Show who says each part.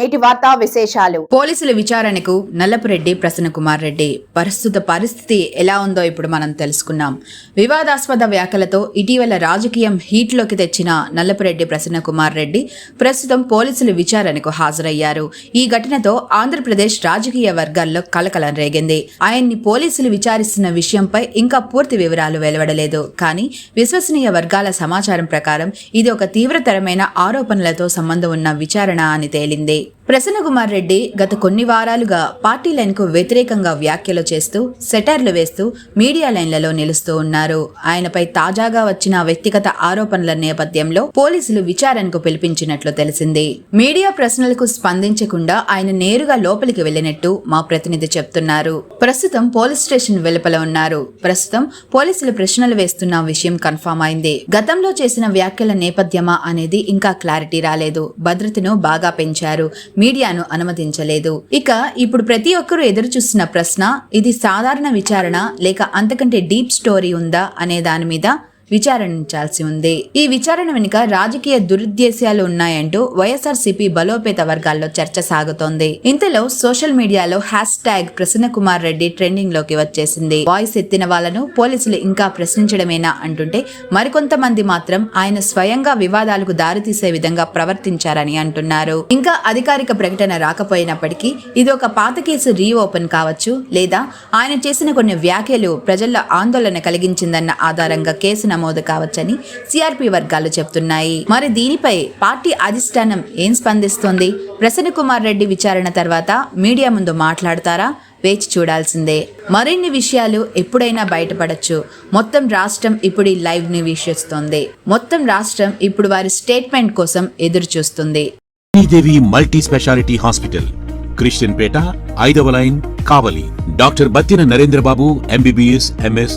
Speaker 1: నేటి వార్తా విశేషాలు.
Speaker 2: పోలీసుల విచారణకు నల్లపురెడ్డి ప్రసన్న కుమార్ రెడ్డి ప్రస్తుత పరిస్థితి ఎలా ఉందో ఇప్పుడు మనం తెలుసుకున్నాం. వివాదాస్పద వ్యాఖ్యలతో ఇటీవల రాజకీయం హీట్లోకి తెచ్చిన నల్లపురెడ్డి ప్రసన్న కుమార్ రెడ్డి ప్రస్తుతం పోలీసుల విచారణకు హాజరయ్యారు. ఈ ఘటనతో ఆంధ్రప్రదేశ్ రాజకీయ వర్గాల్లో కలకలం రేగింది. ఆయన్ని పోలీసులు విచారిస్తున్న విషయంపై ఇంకా పూర్తి వివరాలు వెలువడలేదు. కానీ విశ్వసనీయ వర్గాల సమాచారం ప్రకారం ఇది ఒక తీవ్రతరమైన ఆరోపణలతో సంబంధం ఉన్న విచారణ అని తేలింది. ప్రసన్న కుమార్ రెడ్డి గత కొన్ని వారాలుగా పార్టీ లైన్కు వ్యతిరేకంగా వ్యాఖ్యలు చేస్తూ సెటర్లు వేస్తూ మీడియా లైన్లలో నిలుస్తూ ఉన్నారు. ఆయనపై తాజాగా వచ్చిన వ్యక్తిగత ఆరోపణల నేపథ్యంలో పోలీసులు విచారణకు పిలిపించినట్లు తెలిసింది. మీడియా ప్రశ్నలకు స్పందించకుండా ఆయన నేరుగా లోపలికి వెళ్ళినట్టు మా ప్రతినిధి చెప్తున్నారు. ప్రస్తుతం పోలీస్ స్టేషన్ వెలుపల ఉన్నారు. ప్రస్తుతం పోలీసులు ప్రశ్నలు వేస్తున్న విషయం కన్ఫామ్ అయింది. గతంలో చేసిన వ్యాఖ్యల నేపథ్యమా అనేది ఇంకా క్లారిటీ రాలేదు. భద్రతను బాగా పెంచారు. మీడియాను అనుమతించలేదు. ఇక ఇప్పుడు ప్రతి ఒక్కరూ ఎదురు చూస్తున్న ప్రశ్న ఇది సాధారణ విచారణ లేక అంతకంటే డీప్ స్టోరీ ఉందా అనే దాని మీద విచారించాల్సి ఉంది. ఈ విచారణ వెనుక రాజకీయ దురుద్దేశాలు ఉన్నాయంటూ వైఎస్ఆర్సీపీ బలోపేత వర్గాల్లో చర్చ సాగుతోంది. ఇంతలో సోషల్ మీడియాలో హ్యాష్ ట్యాగ్ ప్రసన్న కుమార్ రెడ్డి ట్రెండింగ్లోకి వచ్చేసింది. వాయిస్ ఎత్తిన వాళ్ళను పోలీసులు ఇంకా ప్రశ్నించడమేనా అంటుంటే మరికొంతమంది మాత్రం ఆయన స్వయంగా వివాదాలకు దారితీసే విధంగా ప్రవర్తించారని అంటున్నారు. ఇంకా అధికారిక ప్రకటన రాకపోయినప్పటికీ ఇది ఒక పాత కేసు రీఓపెన్ కావచ్చు లేదా ఆయన చేసిన కొన్ని వ్యాఖ్యలు ప్రజల్లో ఆందోళన కలిగించిందన్న ఆధారంగా కేసు నమోదు కావచ్చని సిఆర్పి వర్గాలు చెప్తున్నాయి. మరి దీనిపై పార్టీ అధిష్టానం ఏం స్పందిస్తోంది? ప్రసన్న కుమార్ రెడ్డి విచారణ తర్వాత మీడియా ముందు మాట్లాడతారా? వేచి చూడాల్సిందే. మరిన్ని విషయాలు ఎప్పుడైనా బయటపడచ్చు. మొత్తం రాష్ట్రం ఇప్పుడు ఈ లైవ్ని వీక్షిస్తోంది. మొత్తం రాష్ట్రం ఇప్పుడు వారి స్టేట్మెంట్ కోసం ఎదురు చూస్తుంది
Speaker 3: Sridevi multi speciality hospital Christian పేట ఐదవ line Kavali. Doctor Battina Narendrababu MBBS MS